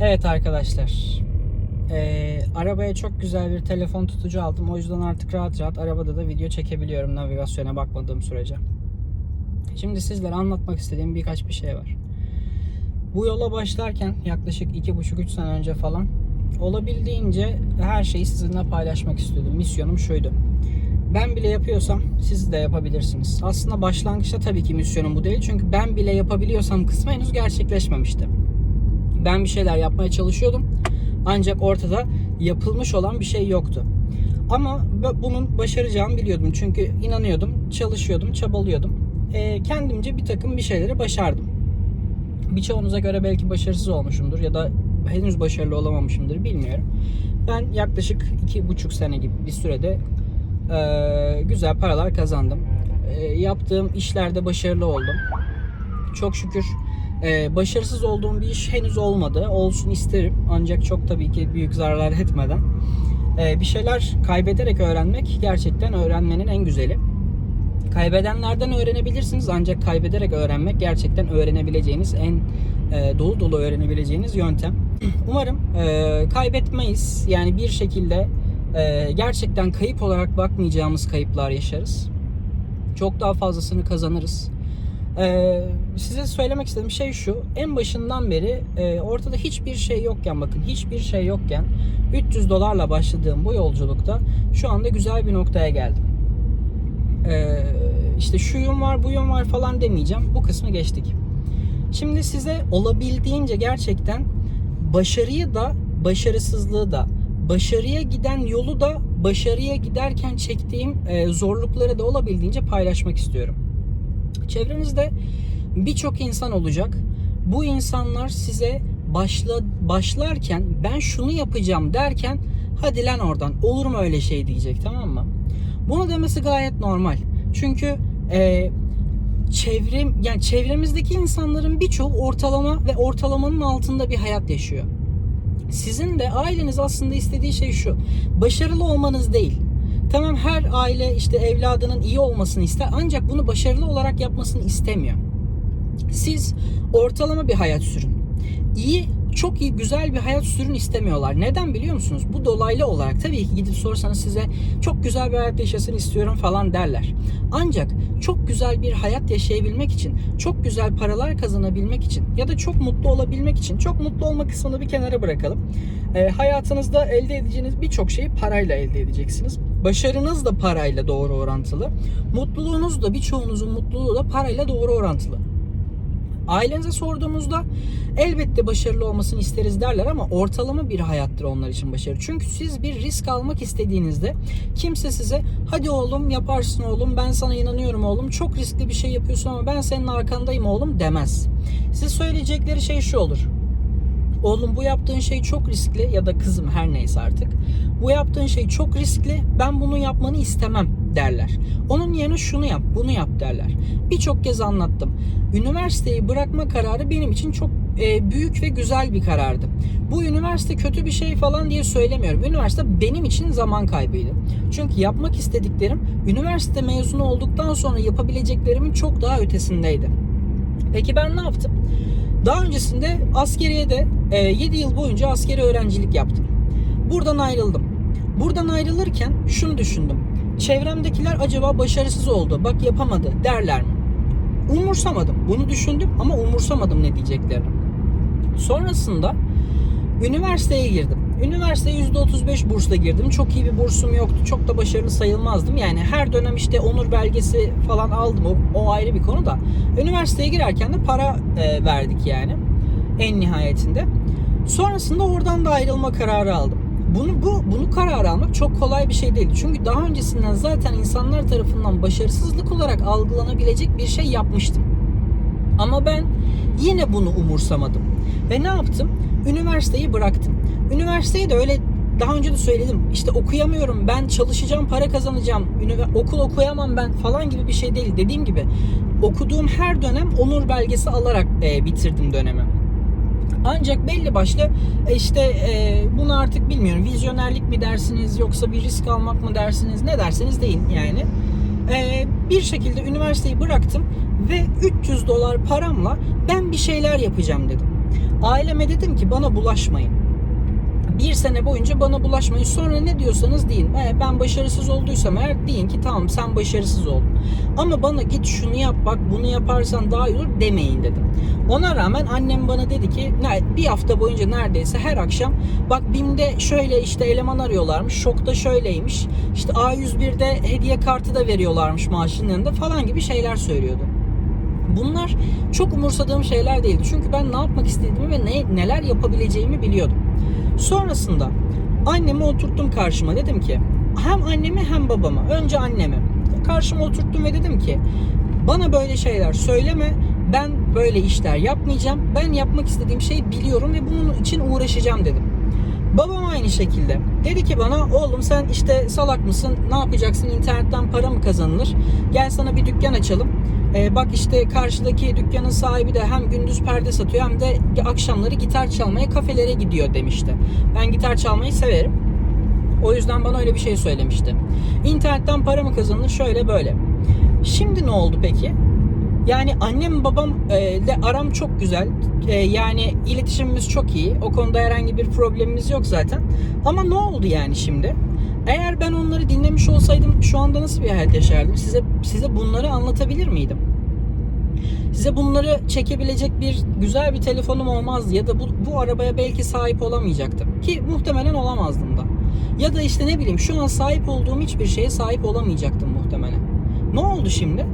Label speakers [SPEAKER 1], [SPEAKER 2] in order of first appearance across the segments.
[SPEAKER 1] Evet arkadaşlar. Ee, arabaya çok güzel bir telefon tutucu aldım. O yüzden artık rahat rahat arabada da video çekebiliyorum navigasyona bakmadığım sürece. Şimdi sizlere anlatmak istediğim birkaç bir şey var. Bu yola başlarken yaklaşık 2,5-3 sene önce falan olabildiğince her şeyi sizinle paylaşmak istiyordum. Misyonum şuydu. Ben bile yapıyorsam siz de yapabilirsiniz. Aslında başlangıçta tabii ki misyonum bu değil. Çünkü ben bile yapabiliyorsam kısmı henüz gerçekleşmemişti. Ben bir şeyler yapmaya çalışıyordum. Ancak ortada yapılmış olan bir şey yoktu. Ama bunun başaracağımı biliyordum. Çünkü inanıyordum, çalışıyordum, çabalıyordum. Ee, kendimce bir takım bir şeyleri başardım. Birçoğunuza göre belki başarısız olmuşumdur ya da henüz başarılı olamamışımdır bilmiyorum. Ben yaklaşık iki buçuk sene gibi bir sürede e, güzel paralar kazandım. E, yaptığım işlerde başarılı oldum. Çok şükür e, başarısız olduğum bir iş henüz olmadı. Olsun isterim. Ancak çok tabii ki büyük zararlar etmeden. E, bir şeyler kaybederek öğrenmek gerçekten öğrenmenin en güzeli. Kaybedenlerden öğrenebilirsiniz ancak kaybederek öğrenmek gerçekten öğrenebileceğiniz en e, dolu dolu öğrenebileceğiniz yöntem. Umarım e, kaybetmeyiz. Yani bir şekilde e, gerçekten kayıp olarak bakmayacağımız kayıplar yaşarız. Çok daha fazlasını kazanırız. Ee, size söylemek istediğim şey şu. En başından beri e, ortada hiçbir şey yokken bakın hiçbir şey yokken 300 dolarla başladığım bu yolculukta şu anda güzel bir noktaya geldim. Ee, işte şuyum var buyum var falan demeyeceğim. Bu kısmı geçtik. Şimdi size olabildiğince gerçekten başarıyı da başarısızlığı da başarıya giden yolu da başarıya giderken çektiğim e, zorlukları da olabildiğince paylaşmak istiyorum. Çevrenizde birçok insan olacak. Bu insanlar size başla başlarken ben şunu yapacağım derken hadi lan oradan olur mu öyle şey diyecek tamam mı? Bunu demesi gayet normal. Çünkü e, çevrem yani çevremizdeki insanların birçoğu ortalama ve ortalamanın altında bir hayat yaşıyor. Sizin de aileniz aslında istediği şey şu. Başarılı olmanız değil. Tamam her aile işte evladının iyi olmasını ister ancak bunu başarılı olarak yapmasını istemiyor. Siz ortalama bir hayat sürün. İyi, çok iyi, güzel bir hayat sürün istemiyorlar. Neden biliyor musunuz? Bu dolaylı olarak tabii ki gidip sorsanız size çok güzel bir hayat yaşasın istiyorum falan derler. Ancak çok güzel bir hayat yaşayabilmek için, çok güzel paralar kazanabilmek için ya da çok mutlu olabilmek için, çok mutlu olma kısmını bir kenara bırakalım. Ee, hayatınızda elde edeceğiniz birçok şeyi parayla elde edeceksiniz. Başarınız da parayla doğru orantılı. Mutluluğunuz da birçoğunuzun mutluluğu da parayla doğru orantılı. Ailenize sorduğumuzda elbette başarılı olmasını isteriz derler ama ortalama bir hayattır onlar için başarı. Çünkü siz bir risk almak istediğinizde kimse size hadi oğlum yaparsın oğlum ben sana inanıyorum oğlum çok riskli bir şey yapıyorsun ama ben senin arkandayım oğlum demez. Size söyleyecekleri şey şu olur. Oğlum bu yaptığın şey çok riskli ya da kızım her neyse artık. Bu yaptığın şey çok riskli. Ben bunu yapmanı istemem derler. Onun yerine şunu yap, bunu yap derler. Birçok kez anlattım. Üniversiteyi bırakma kararı benim için çok e, büyük ve güzel bir karardı. Bu üniversite kötü bir şey falan diye söylemiyorum. Üniversite benim için zaman kaybıydı. Çünkü yapmak istediklerim üniversite mezunu olduktan sonra yapabileceklerimin çok daha ötesindeydi. Peki ben ne yaptım? Daha öncesinde askeriye de 7 yıl boyunca askeri öğrencilik yaptım. Buradan ayrıldım. Buradan ayrılırken şunu düşündüm. Çevremdekiler acaba başarısız oldu, bak yapamadı derler mi? Umursamadım. Bunu düşündüm ama umursamadım ne diyeceklerini. Sonrasında üniversiteye girdim. Üniversiteye %35 bursla girdim. Çok iyi bir bursum yoktu. Çok da başarılı sayılmazdım. Yani her dönem işte onur belgesi falan aldım. O, o ayrı bir konu da. Üniversiteye girerken de para e, verdik yani. En nihayetinde. Sonrasında oradan da ayrılma kararı aldım. Bunu bu bunu karar almak çok kolay bir şey değil. Çünkü daha öncesinden zaten insanlar tarafından başarısızlık olarak algılanabilecek bir şey yapmıştım. Ama ben yine bunu umursamadım. Ve ne yaptım? Üniversiteyi bıraktım. Üniversiteyi de öyle daha önce de söyledim. İşte okuyamıyorum ben çalışacağım para kazanacağım. Okul okuyamam ben falan gibi bir şey değil. Dediğim gibi okuduğum her dönem onur belgesi alarak e, bitirdim dönemi. Ancak belli başlı e, işte e, bunu artık bilmiyorum vizyonerlik mi dersiniz yoksa bir risk almak mı dersiniz ne derseniz deyin yani. E, bir şekilde üniversiteyi bıraktım ve 300 dolar paramla ben bir şeyler yapacağım dedim. Aileme dedim ki bana bulaşmayın. Bir sene boyunca bana bulaşmayın. Sonra ne diyorsanız deyin. E, ben başarısız olduysam eğer deyin ki tamam sen başarısız oldun. Ama bana git şunu yap bak bunu yaparsan daha iyi olur demeyin dedim. Ona rağmen annem bana dedi ki "Ne- bir hafta boyunca neredeyse her akşam bak BİM'de şöyle işte eleman arıyorlarmış. Şokta şöyleymiş. İşte A101'de hediye kartı da veriyorlarmış maaşının yanında falan gibi şeyler söylüyordu. Bunlar çok umursadığım şeyler değildi. Çünkü ben ne yapmak istediğimi ve ne, neler yapabileceğimi biliyordum. Sonrasında annemi oturttum karşıma. Dedim ki hem annemi hem babama. Önce annemi. Karşıma oturttum ve dedim ki bana böyle şeyler söyleme. Ben böyle işler yapmayacağım. Ben yapmak istediğim şeyi biliyorum ve bunun için uğraşacağım dedim. Babam aynı şekilde. Dedi ki bana oğlum sen işte salak mısın? Ne yapacaksın? İnternetten para mı kazanılır? Gel sana bir dükkan açalım. Ee, bak işte karşıdaki dükkanın sahibi de hem gündüz perde satıyor hem de akşamları gitar çalmaya kafelere gidiyor demişti. Ben gitar çalmayı severim. O yüzden bana öyle bir şey söylemişti. İnternetten para mı kazanılır? Şöyle böyle. Şimdi ne oldu peki? Yani annem babam e, aram çok güzel. E, yani iletişimimiz çok iyi. O konuda herhangi bir problemimiz yok zaten. Ama ne oldu yani şimdi? Eğer ben onları dinlemiş olsaydım şu anda nasıl bir hayat yaşardım? Size size bunları anlatabilir miydim? Size bunları çekebilecek bir güzel bir telefonum olmazdı ya da bu, bu arabaya belki sahip olamayacaktım ki muhtemelen olamazdım da. Ya da işte ne bileyim şu an sahip olduğum hiçbir şeye sahip olamayacaktım muhtemelen. Ne oldu şimdi?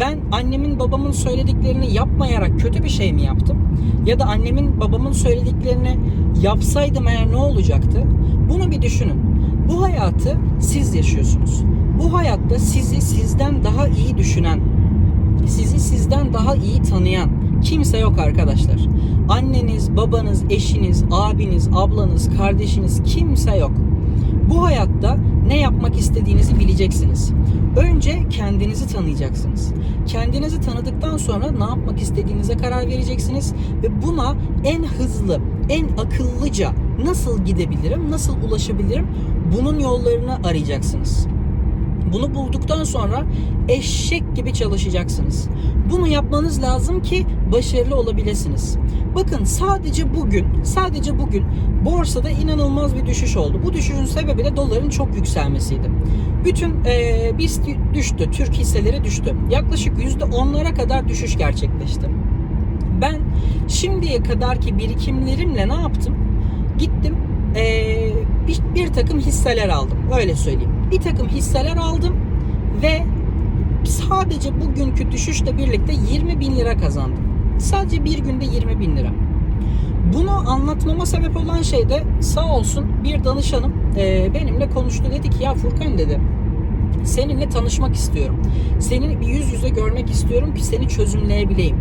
[SPEAKER 1] Ben annemin babamın söylediklerini yapmayarak kötü bir şey mi yaptım? Ya da annemin babamın söylediklerini yapsaydım eğer ne olacaktı? Bunu bir düşünün. Bu hayatı siz yaşıyorsunuz. Bu hayatta sizi sizden daha iyi düşünen, sizi sizden daha iyi tanıyan kimse yok arkadaşlar. Anneniz, babanız, eşiniz, abiniz, ablanız, kardeşiniz kimse yok. Bu hayatta ne yapmak istediğinizi bileceksiniz. Önce kendinizi tanıyacaksınız. Kendinizi tanıdıktan sonra ne yapmak istediğinize karar vereceksiniz ve buna en hızlı, en akıllıca nasıl gidebilirim, nasıl ulaşabilirim bunun yollarını arayacaksınız. Bunu bulduktan sonra eşek gibi çalışacaksınız. Bunu yapmanız lazım ki başarılı olabilirsiniz. Bakın sadece bugün, sadece bugün borsada inanılmaz bir düşüş oldu. Bu düşüşün sebebi de doların çok yükselmesiydi. Bütün e, BIST düştü, Türk hisseleri düştü. Yaklaşık %10'lara kadar düşüş gerçekleşti. Ben şimdiye kadarki birikimlerimle ne yaptım? Gittim e, bir, bir takım hisseler aldım. Öyle söyleyeyim. Bir takım hisseler aldım ve sadece bugünkü düşüşle birlikte 20 bin lira kazandım. Sadece bir günde 20 bin lira. Bunu anlatmama sebep olan şey de sağ olsun bir danışanım e, benimle konuştu. Dedi ki ya Furkan dedi seninle tanışmak istiyorum. Seni bir yüz yüze görmek istiyorum ki seni çözümleyebileyim.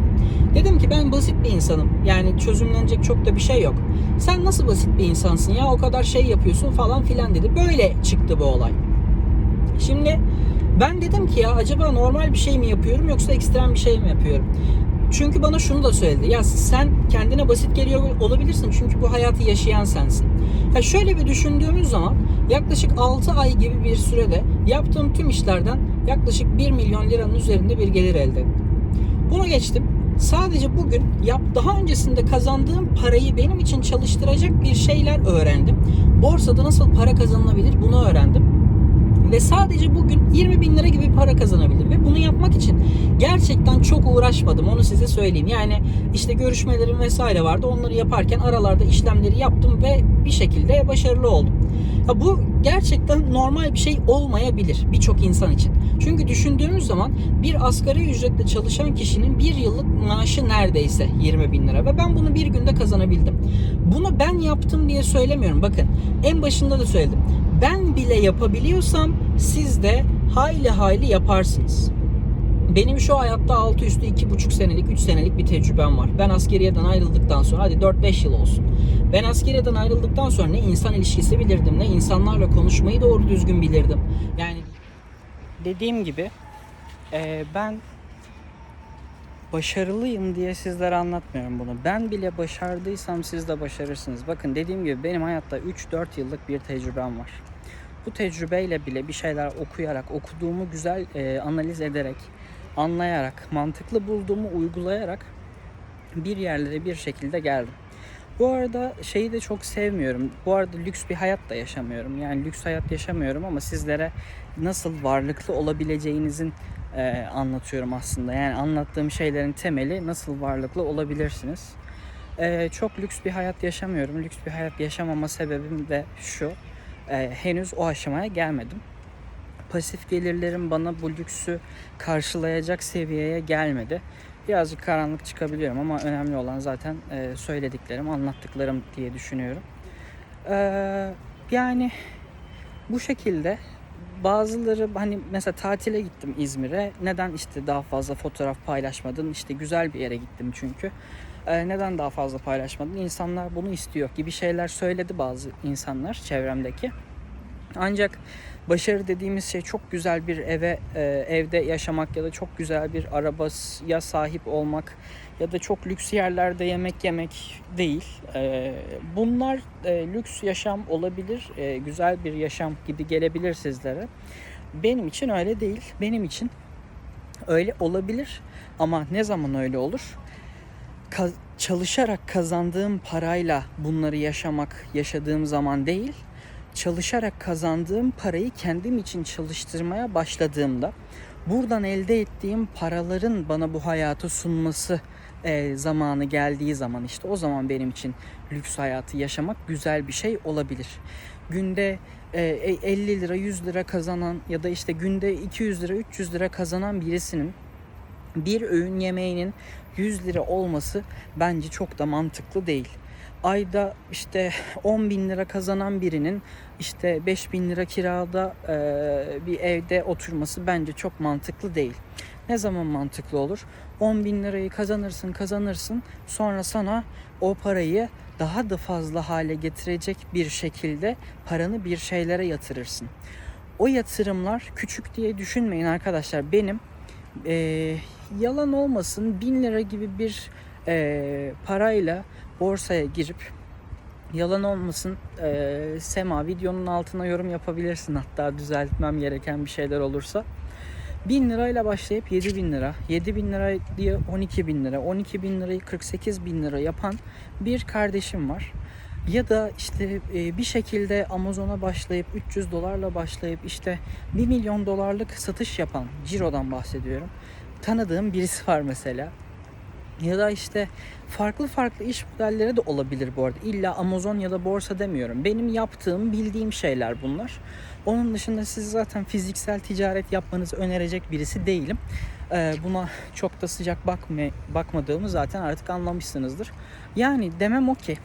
[SPEAKER 1] Dedim ki ben basit bir insanım. Yani çözümlenecek çok da bir şey yok. Sen nasıl basit bir insansın ya o kadar şey yapıyorsun falan filan dedi. Böyle çıktı bu olay. Şimdi ben dedim ki ya acaba normal bir şey mi yapıyorum yoksa ekstrem bir şey mi yapıyorum? Çünkü bana şunu da söyledi. Ya sen kendine basit geliyor olabilirsin çünkü bu hayatı yaşayan sensin. Ya şöyle bir düşündüğümüz zaman yaklaşık 6 ay gibi bir sürede yaptığım tüm işlerden yaklaşık 1 milyon liranın üzerinde bir gelir elde ettim. Bunu geçtim. Sadece bugün yap daha öncesinde kazandığım parayı benim için çalıştıracak bir şeyler öğrendim. Borsada nasıl para kazanılabilir bunu öğrendim. Ve sadece bugün 20 bin lira gibi para kazanabildim. Ve bunu yapmak için gerçekten çok uğraşmadım. Onu size söyleyeyim. Yani işte görüşmelerim vesaire vardı. Onları yaparken aralarda işlemleri yaptım ve bir şekilde başarılı oldum. Ya bu gerçekten normal bir şey olmayabilir birçok insan için. Çünkü düşündüğümüz zaman bir asgari ücretle çalışan kişinin bir yıllık maaşı neredeyse 20 bin lira. Ve ben bunu bir günde kazanabildim. Bunu ben yaptım diye söylemiyorum. Bakın en başında da söyledim. Ben bile yapabiliyorsam siz de hayli hayli yaparsınız. Benim şu hayatta altı üstü iki buçuk senelik, 3 senelik bir tecrübem var. Ben askeriyeden ayrıldıktan sonra hadi 4-5 yıl olsun. Ben askeriyeden ayrıldıktan sonra ne insan ilişkisi bilirdim, ne insanlarla konuşmayı doğru düzgün bilirdim. Yani dediğim gibi e, ben başarılıyım diye sizlere anlatmıyorum bunu. Ben bile başardıysam siz de başarırsınız. Bakın dediğim gibi benim hayatta 3-4 yıllık bir tecrübem var. Bu tecrübeyle bile bir şeyler okuyarak, okuduğumu güzel e, analiz ederek, anlayarak, mantıklı bulduğumu uygulayarak bir yerlere bir şekilde geldim. Bu arada şeyi de çok sevmiyorum. Bu arada lüks bir hayat da yaşamıyorum. Yani lüks hayat yaşamıyorum ama sizlere nasıl varlıklı olabileceğinizin e, anlatıyorum aslında. Yani anlattığım şeylerin temeli nasıl varlıklı olabilirsiniz. E, çok lüks bir hayat yaşamıyorum. Lüks bir hayat yaşamama sebebim de şu. E, henüz o aşamaya gelmedim. Pasif gelirlerim bana bu lüksü karşılayacak seviyeye gelmedi. Birazcık karanlık çıkabiliyorum ama önemli olan zaten e, söylediklerim, anlattıklarım diye düşünüyorum. E, yani bu şekilde bazıları hani mesela tatile gittim İzmir'e. Neden işte daha fazla fotoğraf paylaşmadın? İşte güzel bir yere gittim çünkü. E, neden daha fazla paylaşmadın? İnsanlar bunu istiyor gibi şeyler söyledi bazı insanlar çevremdeki. Ancak başarı dediğimiz şey çok güzel bir eve e, evde yaşamak ya da çok güzel bir arabaya sahip olmak ya da çok lüks yerlerde yemek yemek değil. E, bunlar e, lüks yaşam olabilir, güzel bir yaşam gibi gelebilir sizlere. Benim için öyle değil. Benim için öyle olabilir ama ne zaman öyle olur? Çalışarak kazandığım parayla bunları yaşamak yaşadığım zaman değil çalışarak kazandığım parayı kendim için çalıştırmaya başladığımda buradan elde ettiğim paraların bana bu hayatı sunması e, zamanı geldiği zaman işte o zaman benim için lüks hayatı yaşamak güzel bir şey olabilir. Günde e, 50 lira 100 lira kazanan ya da işte günde 200 lira 300 lira kazanan birisinin bir öğün yemeğinin 100 lira olması bence çok da mantıklı değil ayda işte 10 bin lira kazanan birinin işte 5 bin lira kirada e, bir evde oturması bence çok mantıklı değil. Ne zaman mantıklı olur? 10 bin lirayı kazanırsın kazanırsın sonra sana o parayı daha da fazla hale getirecek bir şekilde paranı bir şeylere yatırırsın. O yatırımlar küçük diye düşünmeyin arkadaşlar. Benim e, yalan olmasın 1000 lira gibi bir e, parayla borsaya girip yalan olmasın e, Sema videonun altına yorum yapabilirsin hatta düzeltmem gereken bir şeyler olursa. 1000 lirayla başlayıp 7000 lira, 7000 lira diye 12 bin lira, 12 bin lirayı 48 bin lira yapan bir kardeşim var. Ya da işte e, bir şekilde Amazon'a başlayıp 300 dolarla başlayıp işte 1 milyon dolarlık satış yapan Ciro'dan bahsediyorum. Tanıdığım birisi var mesela. Ya da işte farklı farklı iş modelleri de olabilir bu arada. İlla Amazon ya da borsa demiyorum. Benim yaptığım, bildiğim şeyler bunlar. Onun dışında siz zaten fiziksel ticaret yapmanızı önerecek birisi değilim. Ee, buna çok da sıcak bakma, bakmadığımı zaten artık anlamışsınızdır. Yani demem o ki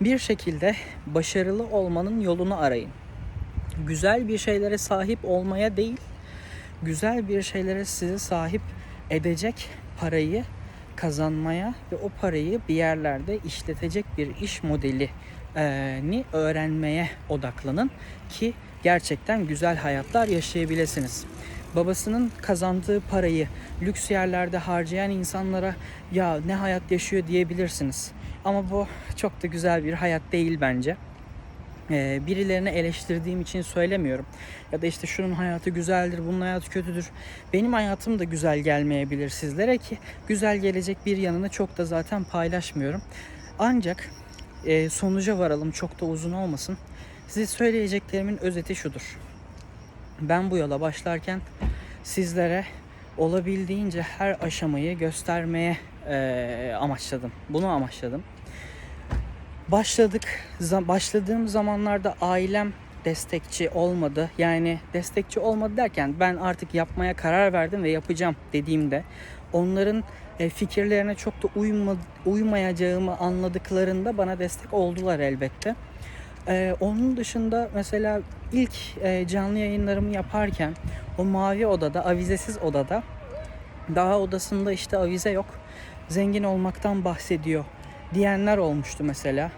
[SPEAKER 1] bir şekilde başarılı olmanın yolunu arayın. Güzel bir şeylere sahip olmaya değil, güzel bir şeylere size sahip edecek parayı kazanmaya ve o parayı bir yerlerde işletecek bir iş modeli ni öğrenmeye odaklanın ki gerçekten güzel hayatlar yaşayabilirsiniz. Babasının kazandığı parayı lüks yerlerde harcayan insanlara ya ne hayat yaşıyor diyebilirsiniz. Ama bu çok da güzel bir hayat değil bence. Ee, birilerini eleştirdiğim için söylemiyorum. Ya da işte şunun hayatı güzeldir, bunun hayatı kötüdür. Benim hayatım da güzel gelmeyebilir sizlere ki güzel gelecek bir yanını çok da zaten paylaşmıyorum. Ancak e, sonuca varalım çok da uzun olmasın. Size söyleyeceklerimin özeti şudur. Ben bu yola başlarken sizlere olabildiğince her aşamayı göstermeye e, amaçladım. Bunu amaçladım başladık. Başladığım zamanlarda ailem destekçi olmadı. Yani destekçi olmadı derken ben artık yapmaya karar verdim ve yapacağım dediğimde onların e, fikirlerine çok da uyma, uymayacağımı anladıklarında bana destek oldular elbette. Ee, onun dışında mesela ilk e, canlı yayınlarımı yaparken o mavi odada, avizesiz odada daha odasında işte avize yok. Zengin olmaktan bahsediyor diyenler olmuştu mesela.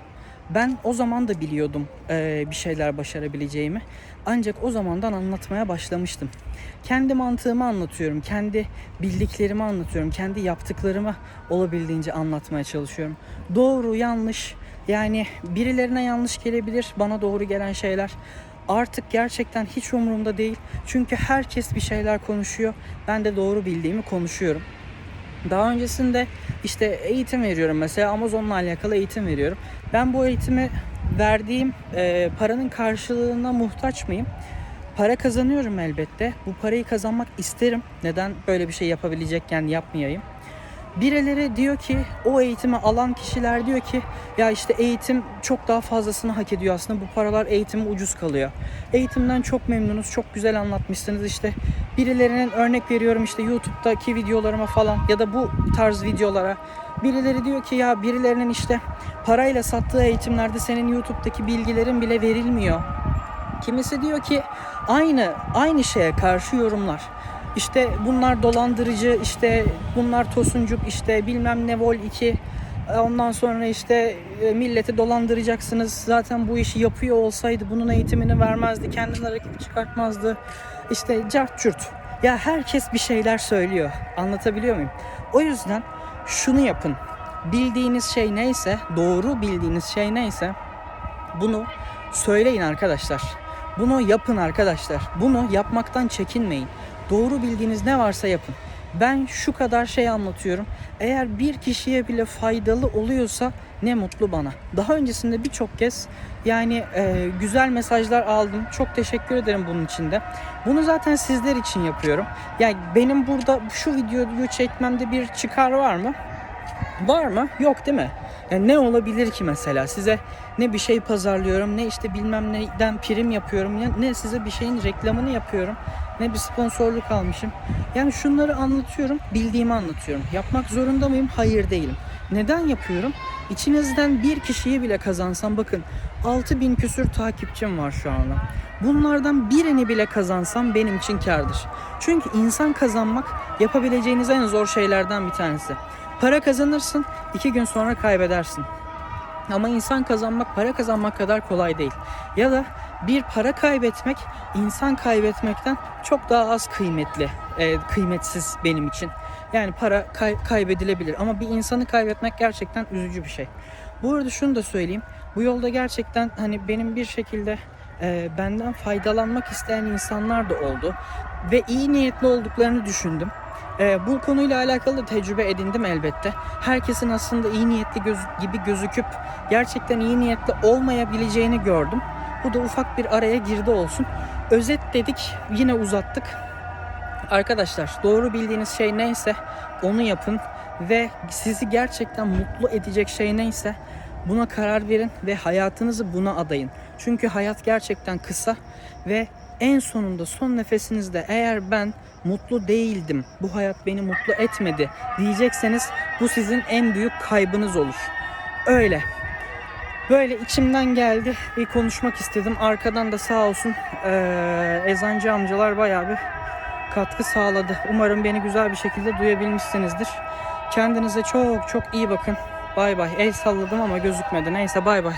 [SPEAKER 1] Ben o zaman da biliyordum e, bir şeyler başarabileceğimi. Ancak o zamandan anlatmaya başlamıştım. Kendi mantığımı anlatıyorum, kendi bildiklerimi anlatıyorum, kendi yaptıklarımı olabildiğince anlatmaya çalışıyorum. Doğru, yanlış, yani birilerine yanlış gelebilir, bana doğru gelen şeyler. Artık gerçekten hiç umurumda değil. Çünkü herkes bir şeyler konuşuyor. Ben de doğru bildiğimi konuşuyorum. Daha öncesinde işte eğitim veriyorum mesela Amazon'la alakalı eğitim veriyorum. Ben bu eğitimi verdiğim e, paranın karşılığına muhtaç mıyım? Para kazanıyorum elbette. Bu parayı kazanmak isterim. Neden böyle bir şey yapabilecekken yapmayayım? Birileri diyor ki o eğitimi alan kişiler diyor ki ya işte eğitim çok daha fazlasını hak ediyor aslında bu paralar eğitime ucuz kalıyor. Eğitimden çok memnunuz çok güzel anlatmışsınız işte birilerinin örnek veriyorum işte YouTube'daki videolarıma falan ya da bu tarz videolara birileri diyor ki ya birilerinin işte parayla sattığı eğitimlerde senin YouTube'daki bilgilerin bile verilmiyor. Kimisi diyor ki aynı aynı şeye karşı yorumlar. İşte bunlar dolandırıcı, işte bunlar tosuncuk, işte bilmem ne vol 2. Ondan sonra işte e, milleti dolandıracaksınız. Zaten bu işi yapıyor olsaydı bunun eğitimini vermezdi. Kendinden rakip çıkartmazdı. İşte cart cürt. Ya herkes bir şeyler söylüyor. Anlatabiliyor muyum? O yüzden şunu yapın. Bildiğiniz şey neyse, doğru bildiğiniz şey neyse bunu söyleyin arkadaşlar. Bunu yapın arkadaşlar. Bunu yapmaktan çekinmeyin. Doğru bildiğiniz ne varsa yapın. Ben şu kadar şey anlatıyorum. Eğer bir kişiye bile faydalı oluyorsa ne mutlu bana. Daha öncesinde birçok kez yani e, güzel mesajlar aldım. Çok teşekkür ederim bunun için de. Bunu zaten sizler için yapıyorum. Yani benim burada şu videoyu çekmemde bir çıkar var mı? Var mı? Yok değil mi? Yani ne olabilir ki mesela? Size ne bir şey pazarlıyorum, ne işte bilmem neyden prim yapıyorum, ne, ne size bir şeyin reklamını yapıyorum, ne bir sponsorluk almışım. Yani şunları anlatıyorum, bildiğimi anlatıyorum. Yapmak zorunda mıyım? Hayır değilim. Neden yapıyorum? İçinizden bir kişiyi bile kazansam bakın 6000 küsür takipçim var şu anda. Bunlardan birini bile kazansam benim için kardır. Çünkü insan kazanmak yapabileceğiniz en zor şeylerden bir tanesi. Para kazanırsın, iki gün sonra kaybedersin. Ama insan kazanmak para kazanmak kadar kolay değil. Ya da bir para kaybetmek insan kaybetmekten çok daha az kıymetli, e, kıymetsiz benim için. Yani para kay- kaybedilebilir ama bir insanı kaybetmek gerçekten üzücü bir şey. Bu arada şunu da söyleyeyim. Bu yolda gerçekten hani benim bir şekilde e, benden faydalanmak isteyen insanlar da oldu ve iyi niyetli olduklarını düşündüm. Ee, bu konuyla alakalı tecrübe edindim elbette. Herkesin aslında iyi niyetli göz, gibi gözüküp gerçekten iyi niyetli olmayabileceğini gördüm. Bu da ufak bir araya girdi olsun. Özet dedik, yine uzattık. Arkadaşlar doğru bildiğiniz şey neyse onu yapın ve sizi gerçekten mutlu edecek şey neyse buna karar verin ve hayatınızı buna adayın. Çünkü hayat gerçekten kısa ve en sonunda son nefesinizde eğer ben mutlu değildim, bu hayat beni mutlu etmedi diyecekseniz bu sizin en büyük kaybınız olur. Öyle. Böyle içimden geldi bir konuşmak istedim. Arkadan da sağ olsun eee ezancı amcalar bayağı bir katkı sağladı. Umarım beni güzel bir şekilde duyabilmişsinizdir. Kendinize çok çok iyi bakın. Bay bay. El salladım ama gözükmedi. Neyse bay bay.